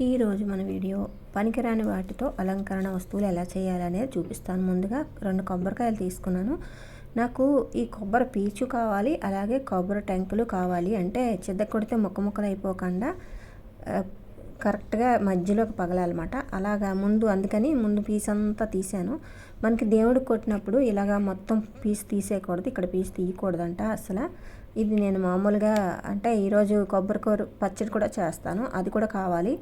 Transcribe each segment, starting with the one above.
ఈరోజు మన వీడియో పనికిరాని వాటితో అలంకరణ వస్తువులు ఎలా చేయాలనేది చూపిస్తాను. ముందుగా రెండు కొబ్బరికాయలు తీసుకున్నాను. నాకు ఈ కొబ్బరి పీచు కావాలి అలాగే కొబ్బరి టెంకులు కావాలి. అంటే చెద్ద కొడితే ముక్క ముక్కలు అయిపోకుండా కరెక్ట్గా మధ్యలోకి పగలాలన్నమాట. అలాగా ముందు అందుకని ముందు పీస్ అంతా తీసాను. మనకి దేవుడికి కొట్టినప్పుడు ఇలాగా మొత్తం పీస్ తీసేయకూడదు ఇక్కడ పీస్ తీయకూడదంట అసలు. ఇది నేను మామూలుగా అంటే ఈరోజు కొబ్బరికూర పచ్చడి కూడా చేస్తాను. అది కూడా కావాలి.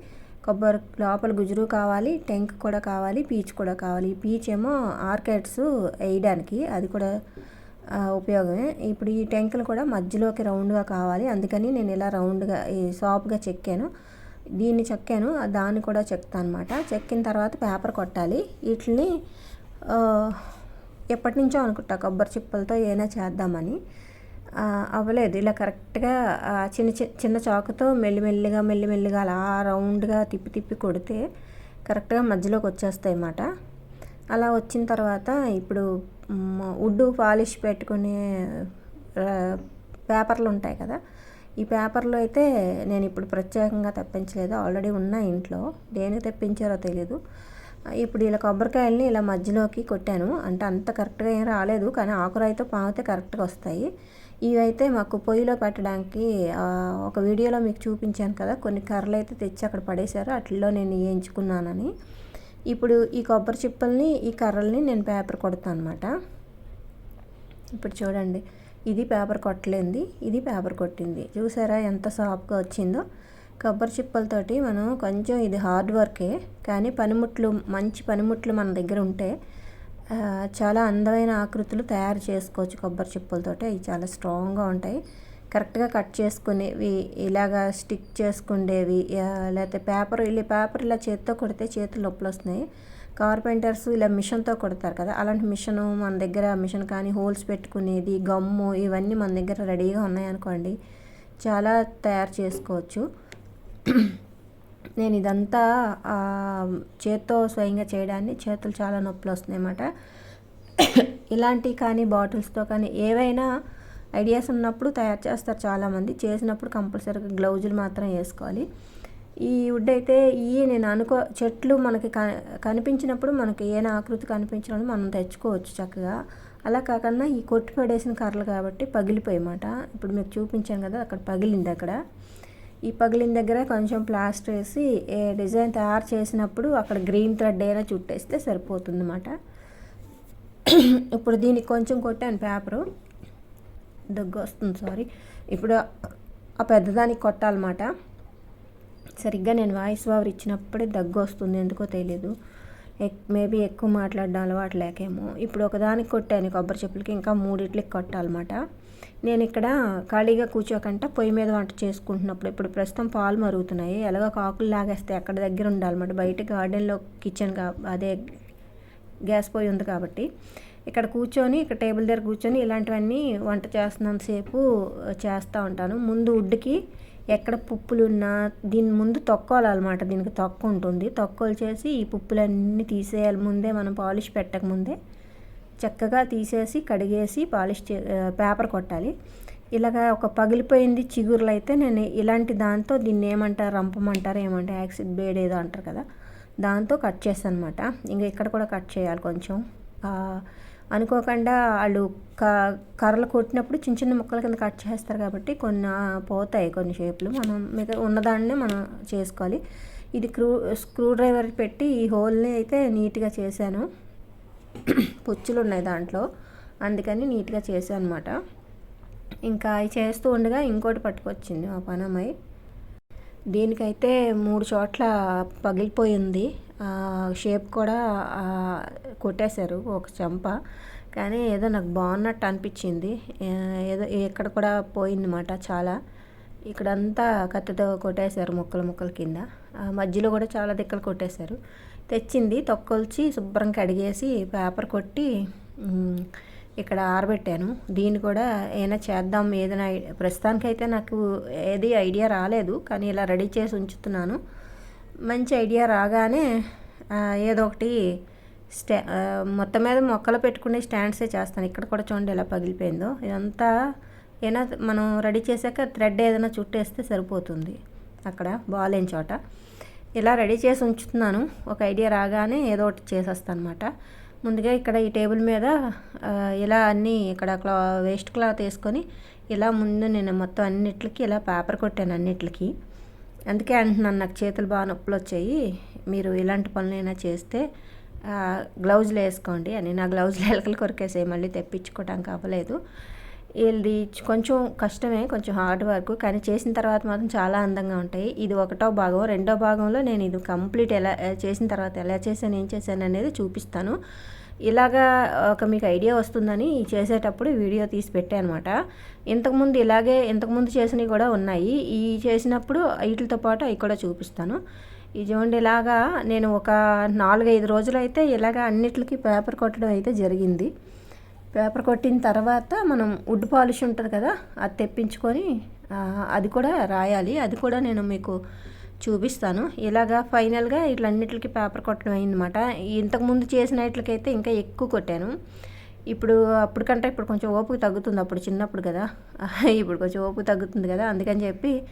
కొబ్బరి లోపల గుజురు కావాలి టెంక్ కూడా కావాలి పీచ్ కూడా కావాలి. పీచ్ ఏమో ఆర్కెట్స్ వేయడానికి అది కూడా ఉపయోగమే. ఇప్పుడు ఈ టెంకులు కూడా మధ్యలోకి రౌండ్గా కావాలి. అందుకని నేను ఇలా రౌండ్గా ఈ సాఫ్ట్గా చెక్కాను. దీన్ని చెక్కాను. దాన్ని కూడా చెక్తాను అనమాట చెక్కిన తర్వాత పేపర్ కొట్టాలి. వీటిని ఎప్పటి నుంచో అనుకుంటా కొబ్బరి చిప్పలతో ఏమైనా చేద్దామని. అవ్వలేదు. ఇలా కరెక్ట్గా చిన్న చిన్న చాకుతో మెల్లిమెల్లిగా మెల్లిమెల్లిగా అలా రౌండ్గా తిప్పి తిప్పి కొడితే కరెక్ట్గా మధ్యలోకి వచ్చేస్తాయి అన్నమాట. అలా వచ్చిన తర్వాత ఇప్పుడు వుడ్ పాలిష్ పెట్టుకునే పేపర్లు ఉంటాయి కదా ఈ పేపర్లో అయితే నేను ఇప్పుడు ప్రత్యేకంగా తెప్పించలేదు. ఆల్రెడీ ఉన్న ఇంట్లో. దేనికి తెప్పించారో తెలియదు ఇప్పుడు ఇలా కొబ్బరికాయల్ని ఇలా మధ్యలోకి కొట్టాను. అంటే అంత కరెక్ట్గా ఏం రాలేదు. కానీ ఆకురాయితో పాగితే కరెక్ట్గా వస్తాయి. ఇవైతే మాకు పొయ్యిలో పెట్టడానికి ఒక వీడియోలో మీకు చూపించాను కదా కొన్ని కర్రలు అయితే తెచ్చి అక్కడ పడేశారు అట్లలో నేను వేయించుకున్నానని. ఇప్పుడు ఈ కొబ్బరి చిప్పల్ని ఈ కర్రల్ని నేను పేపర్ కొడతాను అనమాట ఇప్పుడు చూడండి ఇది పేపర్ కొట్టలేంది ఇది పేపర్ కొట్టింది. చూసారా ఎంత సాఫ్ట్గా వచ్చిందో? కొబ్బరి చిప్పలతోటి మనం కొంచెం ఇది హార్డ్ వర్కే కానీ పనిముట్లు మంచి పనిముట్లు మన దగ్గర ఉంటే చాలా అందమైన ఆకృతులు తయారు చేసుకోవచ్చు కొబ్బరి చిప్పలతోటి. అవి చాలా స్ట్రాంగ్గా ఉంటాయి. కరెక్ట్గా కట్ చేసుకునేవి ఇలాగా స్టిక్ చేసుకునేవి లేకపోతే పేపర్ ఇలా పేపర్ ఇలా చేత్తో కొడితే చేతులు నొప్పులు వస్తున్నాయి. కార్పెంటర్స్ ఇలా మిషన్తో కొడతారు కదా అలాంటి మిషన్ మన దగ్గర మిషన్ కానీ హోల్స్ పెట్టుకునేది గమ్ము ఇవన్నీ మన దగ్గర రెడీగా ఉన్నాయనుకోండి చాలా తయారు చేసుకోవచ్చు. నేను ఇదంతా చేత్తో స్వయంగా చేయడాన్ని చేతులు చాలా నొప్పులు వస్తున్నాయి అన్నమాట ఇలాంటి కానీ బాటిల్స్తో కానీ ఏవైనా ఐడియాస్ ఉన్నప్పుడు తయారు చేస్తారు చాలామంది. చేసినప్పుడు కంపల్సరీగా గ్లౌజులు మాత్రం వేసుకోవాలి. ఈ వుడ్ అయితే ఈ నేను అనుకో చెట్లు మనకి క- కనిపించినప్పుడు మనకి ఏ ఆకృతి కనిపించినప్పుడు మనం తెచ్చుకోవచ్చు చక్కగా. అలా కాకుండా ఈ కొట్టి పడేసిన కర్రలు కాబట్టి పగిలిపోయమాట ఇప్పుడు మీకు చూపించాను కదా అక్కడ పగిలింది అక్కడ. ఈ పగిలిన దగ్గర కొంచెం ప్లాస్టర్ వేసి ఏ డిజైన్ తయారు చేసినప్పుడు అక్కడ గ్రీన్ థ్రెడ్ అయినా చుట్టేస్తే సరిపోతుంది అన్నమాట ఇప్పుడు దీనికి కొంచెం కొట్టాను పేపరు. దగ్గు వస్తుంది సారీ. ఇప్పుడు ఆ పెద్దదానికి కొట్టాలన్నమాట. సరిగ్గా నేను వాయిస్ ఓవర్ ఇచ్చినప్పుడే దగ్గు వస్తుంది ఎందుకో తెలియదు మేబీ ఎక్కువ మాట్లాడడం అలవాటు లేకేమో. ఇప్పుడు ఒకదానికి కొట్టాను కొబ్బరి చెప్పులకి ఇంకా మూడిట్లకి కొట్టాలన్నమాట. నేను ఇక్కడ ఖాళీగా కూర్చోకుండా పొయ్యి మీద వంట చేసుకుంటున్నప్పుడు ఇప్పుడు ప్రస్తుతం పాలు మరుగుతున్నాయి. ఎలాగో కాకులు లాగేస్తే అక్కడ దగ్గర ఉండాలన్నమాట. బయట గార్డెన్లో కిచెన్ కా అదే గ్యాస్ పొయ్యి ఉంది కాబట్టి. ఇక్కడ కూర్చొని ఇక్కడ టేబుల్ దగ్గర కూర్చొని ఇలాంటివన్నీ వంట చేస్తున్నంతసేపు చేస్తూ ఉంటాను. ముందు ఉడ్డుకి ఎక్కడ పుప్పులు ఉన్నా దీని ముందు తొక్కాలన్నమాట దీనికి తొక్క ఉంటుంది తొక్కలు చేసి ఈ పుప్పులన్నీ తీసేయాలి. ముందే మనం పాలిష్ పెట్టక ముందే చక్కగా తీసేసి కడిగేసి పాలిష్ చే పేపర్ కొట్టాలి. ఇలాగా ఒక పగిలిపోయింది చిగురులు అయితే నేను ఇలాంటి దాంతో దీన్ని ఏమంటారు? రంపమంటారు? ఏమంటారు? యాక్సిడ్ బేడ్ ఏదో అంటారు కదా. దాంతో కట్ చేస్తాను అనమాట ఇంకా ఇక్కడ కూడా కట్ చేయాలి కొంచెం. అనుకోకుండా వాళ్ళు క కర్రలు కొట్టినప్పుడు చిన్న చిన్న ముక్కల కింద కట్ చేస్తారు కాబట్టి కొన్ని పోతాయి కొన్ని షేపులు. మనం మిగతా ఉన్నదాన్నే మనం చేసుకోవాలి. ఇది క్రూ స్క్రూ డ్రైవర్ పెట్టి ఈ హోల్ని అయితే నీట్గా చేశాను. పుచ్చులు ఉన్నాయి దాంట్లో. అందుకని నీట్గా చేశాను అనమాట ఇంకా అవి చేస్తూ ఉండగా ఇంకోటి పట్టుకొచ్చింది మా పనమ్మాయి. దీనికైతే మూడు చోట్ల పగిలిపోయింది. షేప్ కూడా కొట్టేశారు ఒక చెంప. కానీ ఏదో నాకు బాగున్నట్టు అనిపించింది. ఏదో ఇక్కడ కూడా పోయిందన్నమాట చాలా. ఇక్కడంతా కత్తితో కొట్టేశారు ముక్కలు ముక్కల కింద. ఆ, మధ్యలో కూడా చాలా దిక్కలు కొట్టేశారు. తెచ్చింది తొక్కొల్చి శుభ్రం కడిగేసి పేపర్ కొట్టి ఇక్కడ ఆరబెట్టాను. దీన్ని కూడా ఏమైనా చేద్దాం ఏదైనా ప్రస్తుతానికైతే నాకు ఏది ఐడియా రాలేదు కానీ ఇలా రెడీ చేసి ఉంచుతున్నాను. మంచి ఐడియా రాగానే ఏదో ఒకటి స్టా మొత్తం మీద మొక్కలు పెట్టుకునే స్టాండ్సే చేస్తాను. ఇక్కడ కూడా చూడండి ఎలా పగిలిపోయిందో. ఇదంతా ఏమైనా మనం రెడీ చేశాక థ్రెడ్ ఏదైనా చుట్టేస్తే సరిపోతుంది. అక్కడ బాగాలేని చోట. ఇలా రెడీ చేసి ఉంచుతున్నాను. ఒక ఐడియా రాగానే ఏదో ఒకటి చేసేస్తాను అనమాట ముందుగా ఇక్కడ ఈ టేబుల్ మీద ఇలా అన్నీ ఇక్కడ క్లా వేస్ట్ క్లాత్ వేసుకొని ఇలా ముందు నేను మొత్తం అన్నిట్లకి ఇలా పేపర్ కొట్టాను అన్నిట్లకి. అందుకే అంటున్నాను నాకు చేతులు బాగా నొప్పులు వచ్చాయి. మీరు ఇలాంటి పనులైనా చేస్తే గ్లౌజులు వేసుకోండి అని. నా గ్లౌజులు ఎలకలు కొరికేసాయి మళ్ళీ తెప్పించుకోవడానికి అవ్వలేదు. ఇది కొంచెం కష్టమే కొంచెం హార్డ్ వర్క్ కానీ చేసిన తర్వాత మాత్రం చాలా అందంగా ఉంటాయి. ఇది ఒకటో భాగం రెండో భాగంలో నేను ఇది కంప్లీట్ ఎలా చేసిన తర్వాత ఎలా చేశాను ఏం చేశాను అనేది చూపిస్తాను. ఇలాగా ఒక మీకు ఐడియా వస్తుందని చేసేటప్పుడు వీడియో తీసి పెట్టాను అనమాట. ఇంతకుముందు ఇలాగే ఇంతకుముందు చేసినవి కూడా ఉన్నాయి. ఈ చేసినప్పుడు వీటితో పాటు అవి కూడా చూపిస్తాను. ఈ చూడండి ఇలాగా నేను ఒక నాలుగైదు రోజులు అయితే ఇలాగ అన్నిటికీ పేపర్ కొట్టడం అయితే జరిగింది. పేపర్ కొట్టిన తర్వాత మనం వుడ్ పాలిష్ ఉంటుంది కదా అది తెప్పించుకొని అది కూడా రాయాలి. అది కూడా నేను మీకు చూపిస్తాను. ఇలాగా ఫైనల్గా ఇట్లన్నిటికి పేపర్ కొట్టడం అయిందన్నమాట. ఇంతకుముందు చేసిన వాటికైతే ఇంకా ఎక్కువ కొట్టాను. ఇప్పుడు అప్పటికంటే ఇప్పుడు కొంచెం ఓపిక తగ్గుతుంది అప్పుడు చిన్నప్పుడు కదా. ఇప్పుడు కొంచెం ఓపిక తగ్గుతుంది కదా. అందుకని చెప్పి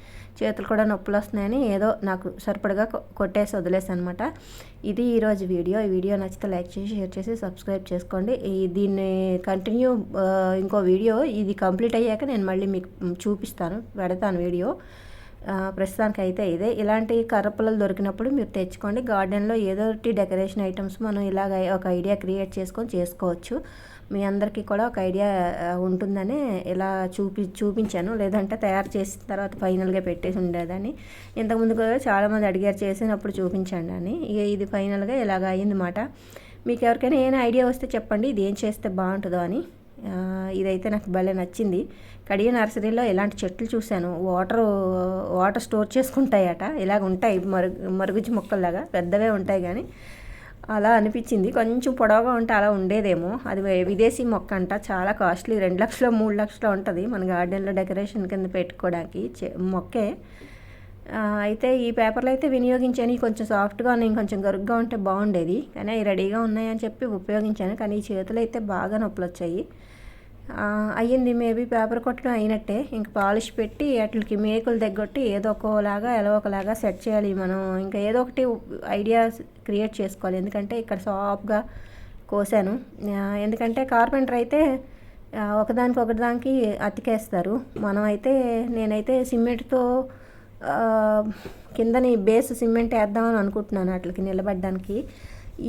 చేతులు కూడా నొప్పులు వస్తున్నాయని ఏదో నాకు సరిపడగా కొ- కొట్టేసి వదిలేసాను అనమాట ఇది ఈరోజు వీడియో. ఈ వీడియో నచ్చితే లైక్ చేసి షేర్ చేసి సబ్స్క్రైబ్ చేసుకోండి. ఈ దీన్ని కంటిన్యూ ఇంకో వీడియో ఇది కంప్లీట్ అయ్యాక నేను మళ్ళీ మీకు చూపిస్తాను. పెడతాను వీడియో. ప్రస్తుతానికి అయితే ఇదే. ఇలాంటి కర్రపుల్లలు దొరికినప్పుడు మీరు తెచ్చుకోండి. గార్డెన్లో ఏదో ఒకటి డెకరేషన్ ఐటమ్స్ మనం ఇలాగ ఒక ఐడియా క్రియేట్ చేసుకొని చేసుకోవచ్చు. మీ అందరికీ కూడా ఒక ఐడియా ఉంటుందని ఇలా చూపి చూపించాను. లేదంటే తయారు చేసిన తర్వాత ఫైనల్గా పెట్టేసి ఉండేదని ఇంతకుముందు కూడా చాలామంది అడిగారు చేసినప్పుడు చూపించండి అని. ఇక ఇది ఫైనల్గా ఇలాగ అయ్యిందన్నమాట మీకు ఎవరికైనా ఏమైనా ఐడియా వస్తే చెప్పండి. ఇది ఏం చేస్తే బాగుంటుందో అని. ఇదైతే నాకు భలే నచ్చింది. కడియ నర్సరీలో ఇలాంటి చెట్లు చూశాను. వాటర్ వాటర్ స్టోర్ చేసుకుంటాయట. ఇలాగ ఉంటాయి మరుగు మరుగుజ్జు మొక్కల్లాగా. పెద్దవే ఉంటాయి కానీ అలా అనిపించింది. కొంచెం పొడవుగా ఉంటే అలా ఉండేదేమో. అది విదేశీ మొక్క అంట. చాలా కాస్ట్లీ. రెండు లక్షలు మూడు లక్షలు ఉంటుంది. మన గార్డెన్లో డెకరేషన్ కింద పెట్టుకోవడానికి మొక్కే. అయితే ఈ పేపర్లు అయితే వినియోగించాను. కొంచెం సాఫ్ట్గా ఉన్నాయి. కొంచెం గరుగ్గా ఉంటే బాగుండేది. కానీ అవి రెడీగా ఉన్నాయని చెప్పి ఉపయోగించాను. కానీ ఈ చేతులు అయితే బాగా నొప్పులు వచ్చాయి అయ్యింది. మేబీ పేపర్ కొట్టడం అయినట్టే. ఇంక పాలిష్ పెట్టి వాటికి మేకులు తగ్గొట్టి ఏదో ఒకలాగా ఎలా ఒకలాగా సెట్ చేయాలి మనం. ఇంకా ఏదో ఒకటి ఐడియా క్రియేట్ చేసుకోవాలి. ఎందుకంటే ఇక్కడ సాఫ్ట్గా కోసాను. ఎందుకంటే కార్పెంటర్ అయితే ఒకదానికి ఒకదానికి అతికేస్తారు. మనం అయితే నేనైతే సిమెంట్తో కిందని బేస్ సిమెంట్ వేద్దామని అనుకుంటున్నాను వాటికి నిలబడడానికి.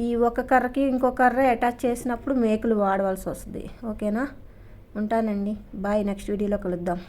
ఈ ఒక కర్రకి ఇంకో కర్ర అటాచ్ చేసినప్పుడు మేకులు వాడవలసి వస్తుంది. ఓకేనా? ఉంటానండి. బాయ్ నెక్స్ట్ వీడియోలో కలుద్దాం.